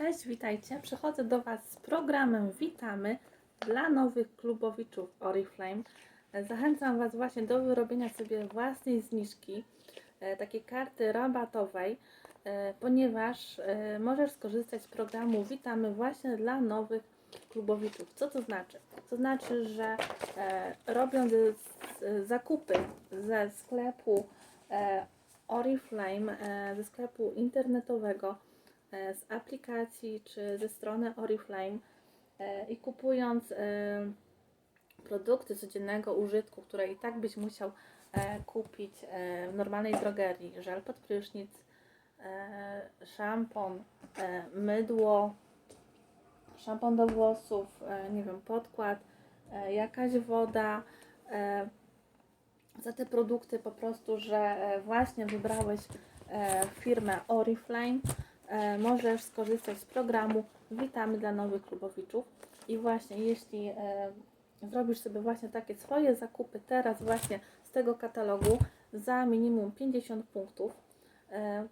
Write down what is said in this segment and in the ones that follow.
Cześć, witajcie. Przychodzę do Was z programem Witamy dla nowych klubowiczów Oriflame. Zachęcam Was właśnie do wyrobienia sobie własnej zniżki, e, takiej karty rabatowej, e, ponieważ e, możesz skorzystać z programu Witamy właśnie dla nowych klubowiczów. Co to znaczy? To znaczy, że robiąc zakupy ze sklepu Oriflame, ze sklepu internetowego, z aplikacji czy ze strony Oriflame e, i kupując e, produkty codziennego użytku, które i tak byś musiał e, kupić e, w normalnej drogerii, żel pod prysznic, e, szampon, e, mydło, szampon do włosów, e, nie wiem, podkład, e, jakaś woda, e, za te produkty po prostu, że e, właśnie wybrałeś e, firmę Oriflame, e, możesz skorzystać z programu Witamy dla nowych klubowiczów. I właśnie jeśli e, zrobisz sobie właśnie takie swoje zakupy teraz właśnie z tego katalogu za minimum 50 punktów, e,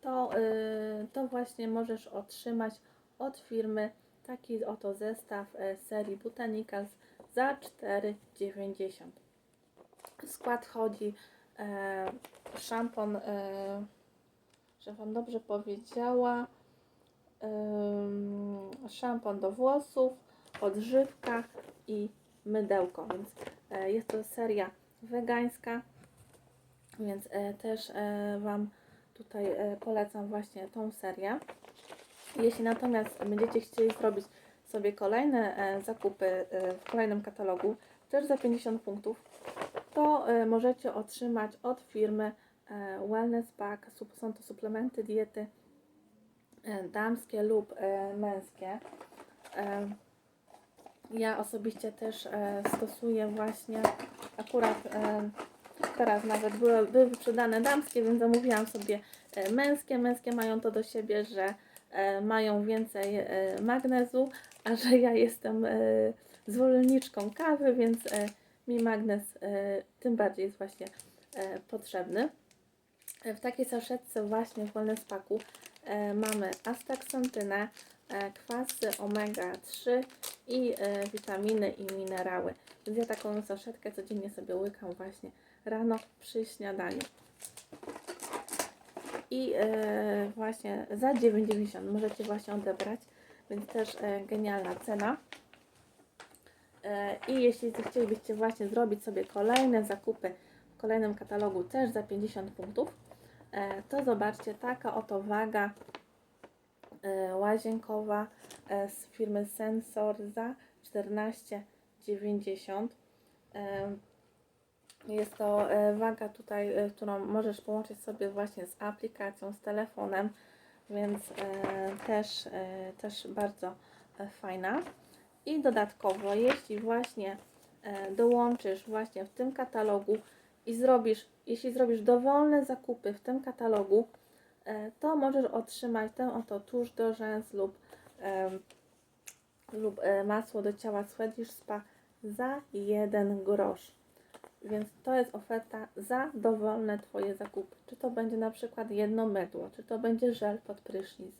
to, e, to właśnie możesz otrzymać od firmy taki oto zestaw e, serii Botanicals za 4,90 w skład chodzi e, szampon, e, że Wam dobrze powiedziała, szampon do włosów, odżywka i mydełko, więc e, jest to seria wegańska, więc e, też e, Wam tutaj e, polecam właśnie tą serię. Jeśli natomiast będziecie chcieli zrobić sobie kolejne e, zakupy e, w kolejnym katalogu, też za 50 punktów, to e, możecie otrzymać od firmy Wellness Pack. Są to suplementy diety e, damskie lub e, męskie. E, Ja osobiście też e, stosuję właśnie akurat e, teraz nawet były, były wyprzedane damskie, więc zamówiłam sobie e, męskie. Męskie mają to do siebie, że e, mają więcej e, magnezu, a że ja jestem e, zwolenniczką kawy, więc e, mi magnez e, tym bardziej jest właśnie e, potrzebny. E, W takiej saszetce właśnie w Wellness Packu e, mamy astaksantynę, e, kwasy omega-3 i e, witaminy i minerały. Więc ja taką saszetkę codziennie sobie łykam właśnie rano przy śniadaniu. I e, właśnie za 9,90 możecie właśnie odebrać, więc też e, genialna cena. E, I jeśli chcielibyście właśnie zrobić sobie kolejne zakupy w kolejnym katalogu też za 50 punktów, to zobaczcie, taka oto waga e, łazienkowa e, z firmy Sensor za 14,90. E, Jest to e, waga tutaj, e, którą możesz połączyć sobie właśnie z aplikacją, z telefonem, więc e, też, e, też bardzo e, fajna. I dodatkowo, jeśli właśnie e, dołączysz właśnie w tym katalogu i zrobisz, jeśli zrobisz dowolne zakupy w tym katalogu, e, to możesz otrzymać tę oto tusz do rzęs lub, lub e, masło do ciała Swedish Spa za 1 grosz. Więc to jest oferta za dowolne Twoje zakupy. Czy to będzie na przykład jedno mydło, czy to będzie żel pod prysznic,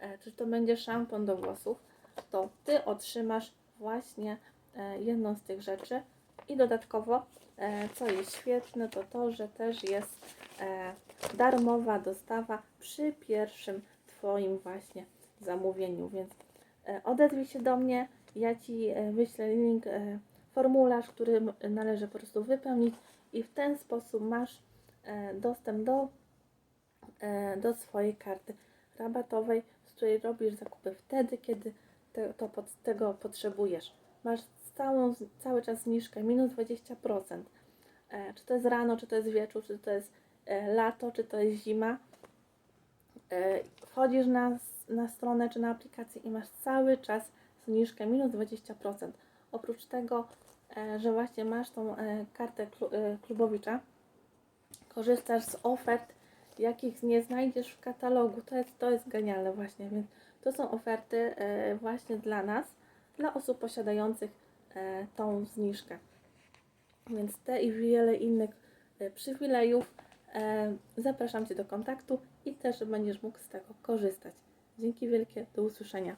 e, czy to będzie szampon do włosów, to Ty otrzymasz właśnie jedną z tych rzeczy. I dodatkowo, e, co jest świetne, to to, że też jest e, darmowa dostawa przy pierwszym Twoim właśnie zamówieniu. Więc e, odezwij się do mnie, ja Ci wyślę link, formularz, który należy po prostu wypełnić i w ten sposób masz dostęp do, do swojej karty rabatowej, z której robisz zakupy wtedy, kiedy te, to pod, tego potrzebujesz. Masz całą, cały czas zniżkę minus 20%. E, czy to jest rano, czy to jest wieczór, czy to jest e, lato, czy to jest zima. E, wchodzisz na, na stronę czy na aplikację i masz cały czas zniżkę minus 20%. Oprócz tego, że właśnie masz tą kartę klu, klubowicza, korzystasz z ofert, jakich nie znajdziesz w katalogu. To jest, to jest genialne właśnie, więc to są oferty właśnie dla nas, dla osób posiadających tą zniżkę. Więc te i wiele innych e, przywilejów e, zapraszam Cię do kontaktu i też będziesz mógł z tego korzystać. Dzięki wielkie, do usłyszenia.